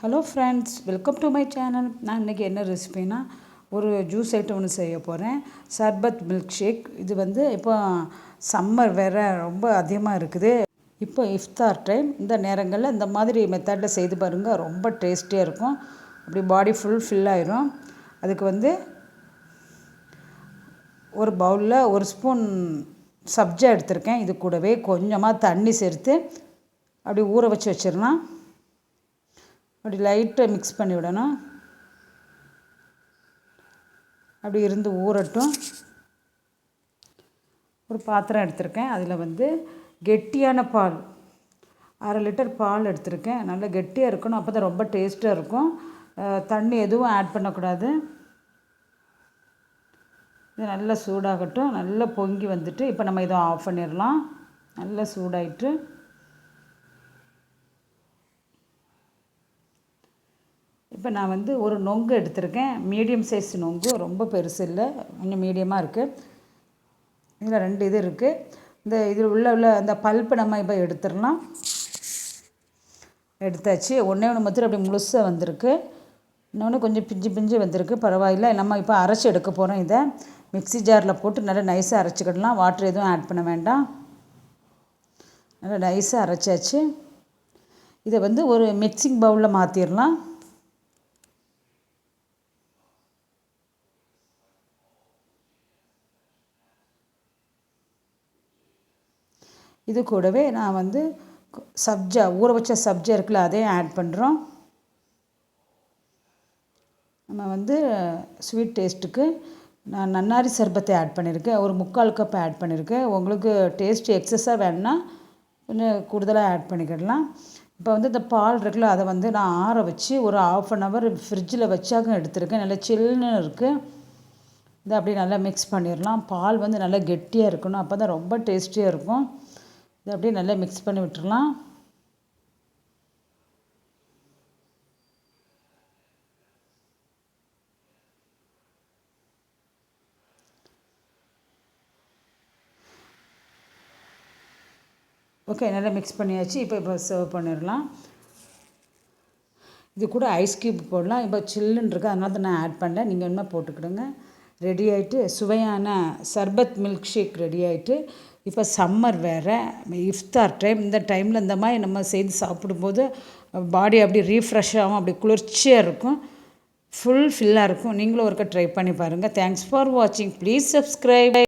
Hello friends welcome to my channel நான் இன்றைக்கி என்ன ரெசிபினா ஒரு ஜூஸ் ஐட்டம் ஒன்று செய்ய போகிறேன் சர்பத் மில்க் ஷேக் இது வந்து இப்போ சம்மர் வேறு ரொம்ப அதிகமாக இருக்குது. இப்போ இஃப்தார் டைம் இந்த நேரங்களில் இந்த மாதிரி மெத்தடில் செய்து பாருங்கள் ரொம்ப டேஸ்டியாக இருக்கும். அப்படி பாடி ஃபுல் ஃபில் ஆயிரும். அதுக்கு வந்து ஒரு பவுலில் ஒரு ஸ்பூன் சப்ஜா எடுத்திருக்கேன். இது கூடவே கொஞ்சமாக தண்ணி சேர்த்து அப்படி ஊற வச்சு வச்சிடலாம். அப்படி லைட்டாக மிக்ஸ் பண்ணி விடணும். அப்படி இருந்து ஊறட்டும். ஒரு பாத்திரம் எடுத்திருக்கேன். அதில் வந்து கெட்டியான பால் அரை லிட்டர் பால் எடுத்திருக்கேன். நல்லா கெட்டியாக இருக்கணும். அப்போ தான் ரொம்ப டேஸ்ட்டாக இருக்கும். தண்ணி எதுவும் ஆட் பண்ணக்கூடாது. இது நல்லா சூடாகட்டும். நல்லா பொங்கி வந்துட்டு இப்போ நம்ம இதை ஆஃப் பண்ணிடலாம். நல்லா சூடாயிட்டு. இப்போ நான் வந்து ஒரு நொங்கு எடுத்திருக்கேன். மீடியம் சைஸ் நொங்கு ரொம்ப பெருசு இல்லை கொஞ்சம் மீடியமாக இருக்குது இதில் ரெண்டு இது இருக்குது இந்த இதில் உள்ள உள்ள அந்த பல்ப்பு நம்ம இப்போ எடுத்துடலாம். எடுத்தாச்சு. ஒன்றே ஒன்று மாத்திரம் அப்படி முழுசாக வந்திருக்கு. இன்னொன்று கொஞ்சம் பிஞ்சு பிஞ்சு வந்திருக்கு. பரவாயில்ல. நம்ம இப்போ அரைச்சி எடுக்க போகிறோம் இதை. மிக்சி ஜாரில் போட்டு நல்லா நைஸாக அரைச்சிக்கிடலாம். வாட்டர் எதுவும் ஆட் பண்ண வேண்டாம். நல்லா நைஸாக அரைச்சாச்சு. இதை வந்து ஒரு மிக்சிங் பவுலில் மாற்றிடலாம் இது கூடவே நான் வந்து சப்ஜா ஊற வச்ச சப்ஜா இருக்குல்ல அதையும் ஆட் பண்ணுறோம் நம்ம வந்து ஸ்வீட் டேஸ்ட்டுக்கு நான் நன்னாரி சர்பத்தை ஆட் பண்ணியிருக்கேன் ஒரு முக்கால் கப் ஆட் பண்ணியிருக்கேன் உங்களுக்கு டேஸ்ட் எக்ஸஸாக வேணும்னா கொஞ்சம் கூடுதலாக ஆட் பண்ணிக்கிடலாம். இப்போ வந்து இந்த பால் இருக்குல்ல அதை வந்து நான் ஆற வச்சு ஒரு ஆஃப் அன் ஹவர் ஃப்ரிட்ஜில் வச்சாக்கும் எடுத்திருக்கேன். நல்லா சில்லுன்னு இருக்குது இதை அப்படியே நல்லா மிக்ஸ் பண்ணிடலாம். பால் வந்து நல்லா கெட்டியாக இருக்கணும். அப்போ தான் ரொம்ப டேஸ்டியாக இருக்கும். இதை அப்படியே நல்லா மிக்ஸ் பண்ணி விட்டுறலாம். ஓகே நல்லா மிக்ஸ் பண்ணியாச்சு. இப்போ இப்போ சர்வ் பண்ணிடலாம். இது கூட ஐஸ் க்யூப் போடலாம். இப்போ சில்லுன்னு இருக்குது அதனால தான் நான் ஆட் பண்ணல. நீங்கள் என்ன போட்டுக்கிடுங்க. ரெடி ஆகிட்டு சுவையான சர்பத் மில்க் ஷேக் ரெடி ஆகிட்டு இப்போ சம்மர் வேறு இஃப்தார் டைம் இந்த டைமில் இந்த மாதிரி நம்ம செய்து சாப்பிடும்போது பாடி அப்படி ரீஃப்ரெஷ் ஆகும் அப்படி குளிர்ச்சியாக இருக்கும். ஃபுல் ஃபில்லாக இருக்கும். நீங்களும் ஒருக்க ட்ரை பண்ணி பாருங்கள் தேங்க்ஸ் ஃபார் வாட்சிங் ப்ளீஸ் சப்ஸ்கிரைப்